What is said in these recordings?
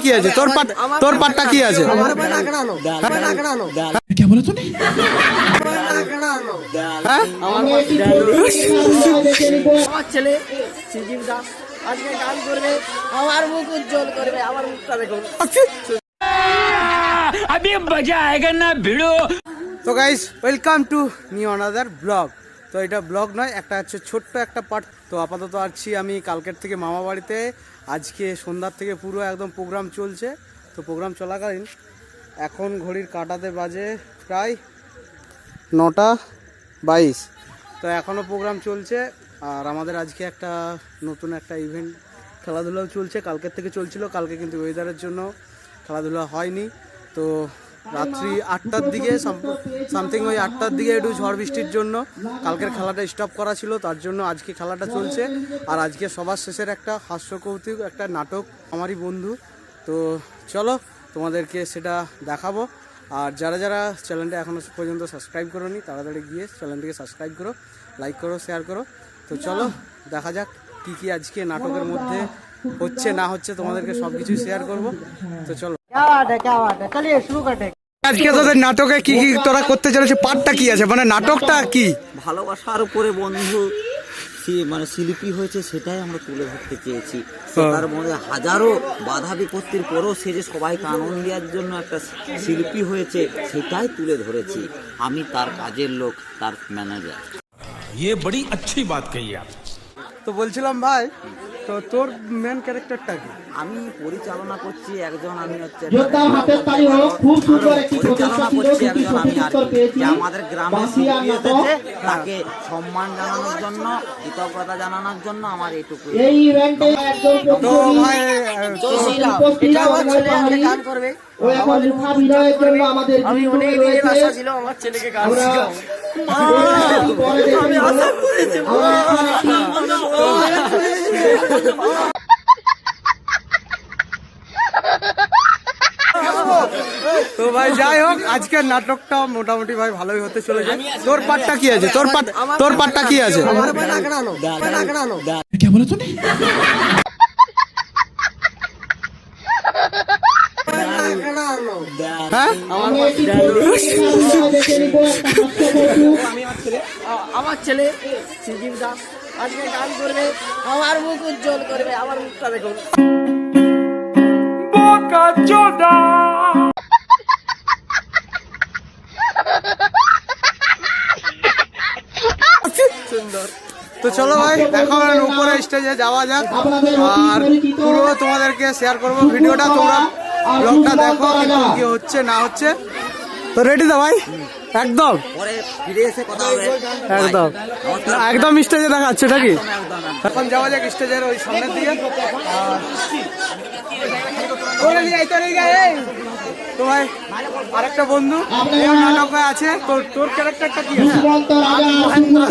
কি আছে তোর পাট তোর পাটটা কি আছে হ্যাঁ আমার ছেলে সঞ্জীব দাস আজকে গান করবে আমার মুখ উজ্জ্বল করবে আমার মুখটা দেখুন अभी मजा आएगा ना भिड़ो তো guys welcome to new another blog তো এটা ব্লগ নয় একটা হচ্ছে ছোট্ট একটা পার্ট তো আপাতত আছি আমি কালকের থেকে মামা বাড়িতে আজকে সন্ধ্যার থেকে পুরো একদম প্রোগ্রাম চলছে। তো প্রোগ্রাম চলাকালীন এখন ঘড়ির কাটাতে বাজে প্রায় নটা বাইশ। তো এখনও প্রোগ্রাম চলছে আর আমাদের আজকে একটা নতুন একটা ইভেন্ট খেলাধুলাও চলছে। কালকের থেকে চলছিল, কালকে কিন্তু ওয়েদারের জন্য খেলাধুলা হয়নি। তো রাত্রি আটটার দিকে সামথিং ওই আটটার দিকে একটু ঝড় বৃষ্টির জন্য কালকের খেলাটা স্টপ করা ছিল তার জন্য আজকে খেলাটা চলছে আর আজকে সবার শেষের একটা হাস্য কৌতুক একটা নাটক আমারই বন্ধু তো চলো তোমাদেরকে সেটা দেখাবো আর যারা যারা চ্যানেলটা এখনও পর্যন্ত সাবস্ক্রাইব করোনি তাড়াতাড়ি গিয়ে চ্যানেলটিকে সাবস্ক্রাইব করো লাইক করো শেয়ার করো তো চলো দেখা যাক কী কী আজকে নাটকের মধ্যে হচ্ছে না হচ্ছে তোমাদেরকে সব কিছুই শেয়ার করব তো চলো क्या बात है क्या बात है चलिए शुरू करते हैं আজকে তোদের নাটকে কি কি তোরা করতে চলেছে পার্টটা কি আছে মানে নাটকটা কি ভালোবাসার উপরে বন্ধু সে- মানে শিল্পী হয়েছে সেটাই আমরা তুলে ধরতে চেয়েছি তো তার মধ্যে হাজারো বাধা বিপত্তির পরেও সে যে সবাইকে আনন্দ দেওয়ার জন্য একটা শিল্পী হয়েছে সেটাই তুলে ধরেছি আমি তার কাজের লোক তার ম্যানেজার ये बड़ी अच्छी बात कही आप তো বলছিলাম ভাই তো তোর মেন ক্যারেক্টারটা কি? আমি পরিচালনা করছি একজন আমি হচ্ছে যোদ্ধার হাতের তালি হোক খুব সুন্দর একটি পরিচালনা ছিল করছি একজন আমি সঠিক আর উত্তর পেয়েছি। যে আমাদের গ্রামে শিল্পী এসেছে তাকে সম্মান জানানোর জন্য কৃতজ্ঞতা জানানোর জন্য আমার এইটুকু এই ইভেন্টে একজন তো ভাই এটা আমার ছেলে গান করবে। ও এখন মুখা জন্য আমাদের আমি অনেক দিনের আশা ছিল আমার ছেলেকে গান শেখাবো একটু পরে দেখে নেব। আমরা এখন একটি তো ভাই যাই হোক আজকের নাটকটা মোটামুটি ভাই ভালোই হতে চলেছে। তোর পাটটা কি আছে? তোর পাট তোর পাটটা কি আছে? আমার পায়ে নাকড়ানো আ- আমার ছেলে সঞ্জীব দাস আজকে গান করবে আমার মুখ উজ্জ্বল করবে আমার মুখটা দেখুন। তো চলো ভাই এখন উপরে স্টেজে যাওয়া যাক। আর পুরো তোমাদেরকে শেয়ার করব ভিডিওটা। তোমরা ব্লগটা দেখো কি হচ্ছে না হচ্ছে। তো রেডি তো ভাই? একদম। একদম। একদম স্টেজে দেখাচ্ছে নাকি। এখন যাওয়া যাক স্টেজের ওই সামনের দিকে। তো ভাই আরেকটা বন্ধু। এই নাটকে আছে। তোর তোর ক্যারেক্টারটা কি মহেন্দ্র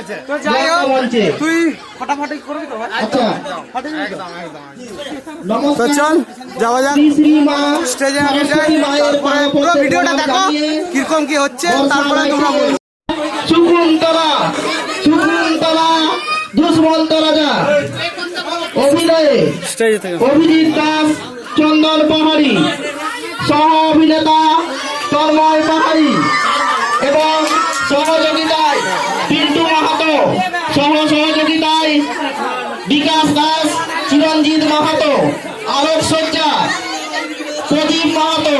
দেখেছেন এখন সরাসরি দেখবেন আগামী তো যাই হোক তুই ফাটাফাটি করবি তো ভাই? আচ্ছা। ফাটাফাটি তো? তো চল যাওয়া যাক। শ্রী শ্রী মা স্টেজে আমি যাই। তারপরে পুরো ভিডিওটা দেখো কীরকম কি হচ্ছে তারপরে তোমরা বলো। শকুন্তলা শকুন্তলা দুষ্মন্ত রাজা অভিনয়ে অভিজিৎ দাস চন্দন পাহাড়ি সহ অভিনেতা তন্ময় পাহাড়ি এবং সহযোগিতায় পিন্টু মাহাতো সহ সহযোগিতায় বিকাশ দাস চিরঞ্জিত মাহাতো আলোক সজ্জা প্রদীপ মাহাতো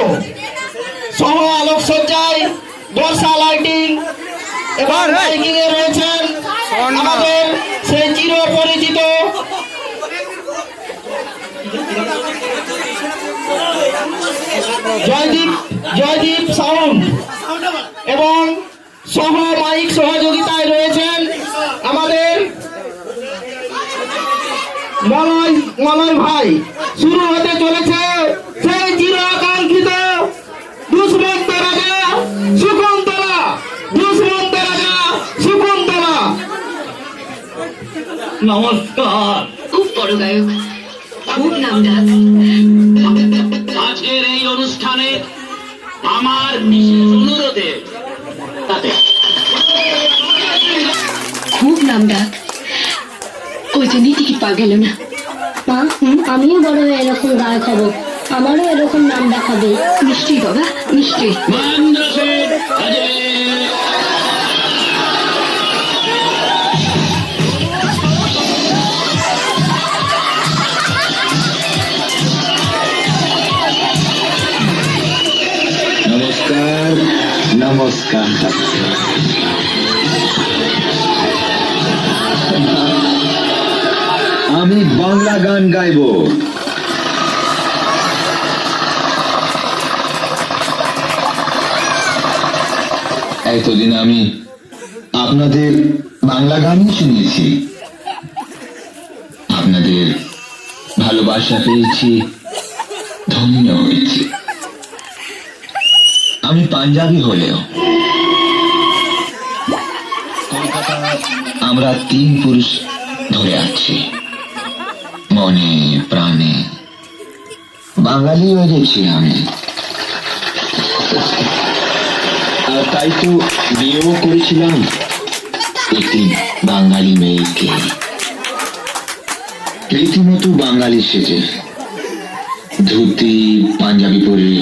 সহ আলোক সজ্জায় বর্ষা লাইটিং এবং এ রয়েছেন আমাদের সেই চির পরিচিত জয়দীপ জয়দীপ সাউন্ড এবং সহ মাইক সহযোগিতায় রয়েছেন আমাদের মলয় মলয় ভাই। শুরু হতে চলেছে সেই চির দুষ্মন্ত রাজা সুকুন্তলা। দুষ্মন্ত রাজা সুকুন্তলা। নমস্কার। খুব বড় গায়ক। খুব নামডাক আজকের এই অনুষ্ঠানে আমার বিশেষ ওই জন্যই টিকিট পাওয়া গেল না? মা আমিও বড় হয়ে এরকম গায়ক হব আমারও এরকম নাম দেখাবে। নিশ্চয়ই বাবা নিশ্চয়ই। নমস্কার নমস্কার। বাংলা গান গাইবো। এতদিন আমি আপনাদের বাংলা গানই শুনেছি আপনাদের ভালোবাসা পেয়েছি ধন্য হয়েছি। আমি পাঞ্জাবি হলেও। আমরা তিন পুরুষ ধরে আছি। মনে প্রাণে। বাঙালি হয়ে গেছি আমি। তাই তো বিয়েও করেছিলাম একটি বাঙালি মেয়েকে। রীতিমতো বাঙালি সেজে। ধুতি, পাঞ্জাবি পরে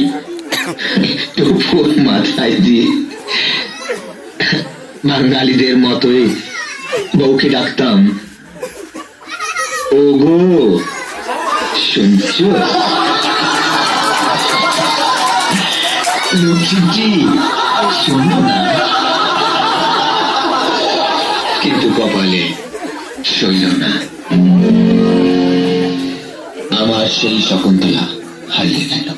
মাথায় দিয়ে বাঙালিদের মতোই বউকে ডাকতাম। ও গো শুনছ লক্ষ্মীজি শোনো না। কিন্তু কপালে সইল না। আমার সেই শকুন্তলা হারিয়ে গেল।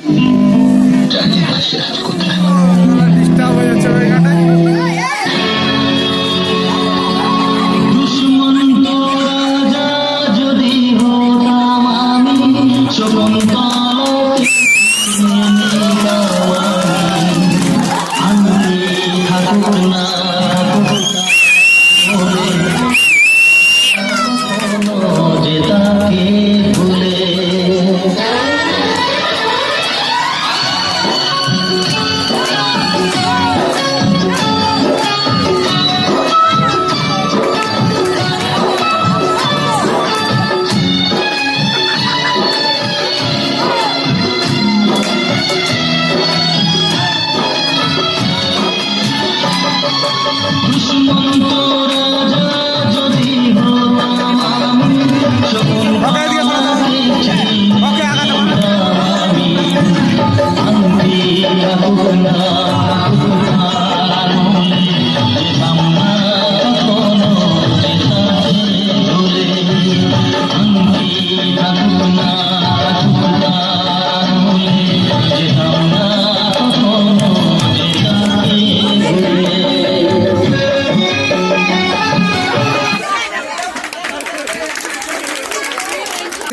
জানি না সে আজ কোথায়। শকুন্তলাকে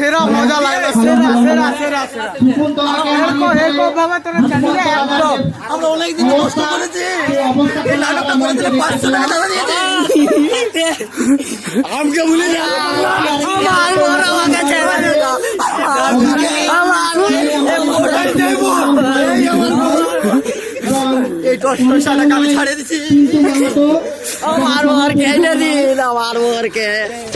সেরা মজা লাগল। সেরা সেরা সেরা সেরা। এরকম এরকম ভাবে তোরা চালিয়ে একদম। আমরা অনেকদিন কষ্ট করেছি। এই নাটকটা করেছিল পাঁচশো টাকা দাদা দিয়েছে। আমাকে ভুলে যা। আমার বড় আমাকে ছেড়ে দে আমার এই কোটাই দেবো। এই আমার। এই পয়সা টাকা আমি ছাড়িয়ে দিচ্ছি।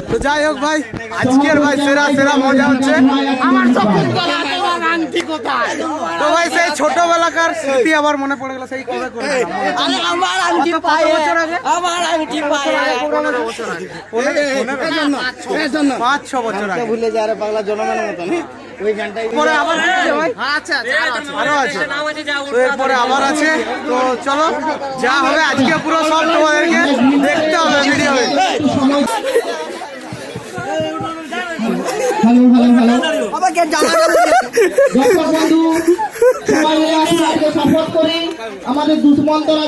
তো যাই হোক ভাই আজকের ভাই সেরা সেরা মজা হচ্ছে। আমার শকুন্তলা তোমার আংটি কোথায় তো ভাই সেই ছোটবেলাকার স্মৃতি আবার মনে পড়ে গেল সেই কবে করে আরে আমার আংটি পায়ে আমার আংটি পায়ে পাঁচ ছ বছর আগে ভুলে যা রে পাগলা জনগণের মতন ওই গানটাই পরে আবার আছে আচ্ছা আরও আছে তো এরপরে আবার আছে তো চলো যা হবে আজকে পুরো সব তোমাদেরকে দেখতে হবে ভিডিও ভালো ভালো ভালো আমাকে জানা বন্ধু আমাদের দুষ্মন্তরা